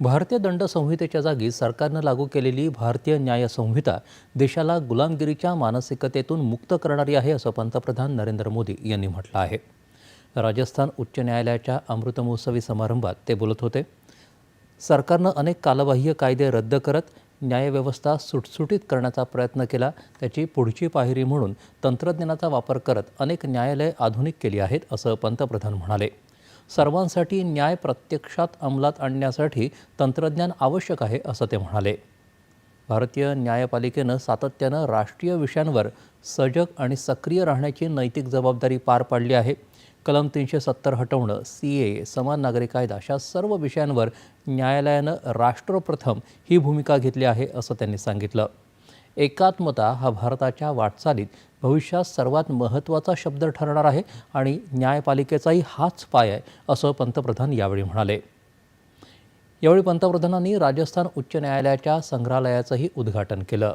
भारतीय दंड संहितेच्या जागी सरकारनं लागू केलेली भारतीय न्याय संहिता देशाला गुलामगिरीच्या मानसिकतेतून मुक्त करणारी आहे असं पंतप्रधान नरेंद्र मोदी यांनी म्हटलं आहे. राजस्थान उच्च न्यायालयाच्या अमृतमहोत्सवी समारंभात ते बोलत होते. सरकारनं अनेक कालबाह्य कायदे रद्द करत न्यायव्यवस्था सुटसुटीत करण्याचा प्रयत्न केला त्याची पुढची पायरी म्हणून तंत्रज्ञानाचा वापर करत अनेक न्यायालये आधुनिक केली आहेत असं पंतप्रधान म्हणाले. सर्वांसाठी न्याय प्रत्यक्षात अंमलात आणण्यासाठी तंत्रज्ञान आवश्यक आहे असं ते म्हणाले. भारतीय न्यायपालिकेनं सातत्यानं राष्ट्रीय विषयांवर सजग आणि सक्रिय राहण्याची नैतिक जबाबदारी पार पाडली आहे. कलम तीनशे सत्तर हटवणं सी ए समान नागरी कायदा अशा सर्व विषयांवर न्यायालयानं राष्ट्रप्रथम ही भूमिका घेतली आहे असं त्यांनी सांगितलं. एकात्मता हा भारताच्या वाटचालीत भविष्यात सर्वात महत्त्वाचा शब्द ठरणार आहे आणि न्यायपालिकेचाही हाच पाय आहे असं पंतप्रधान यावेळी म्हणाले. यावेळी पंतप्रधानांनी राजस्थान उच्च न्यायालयाच्या संग्रहालयाचंही उद्घाटन केलं.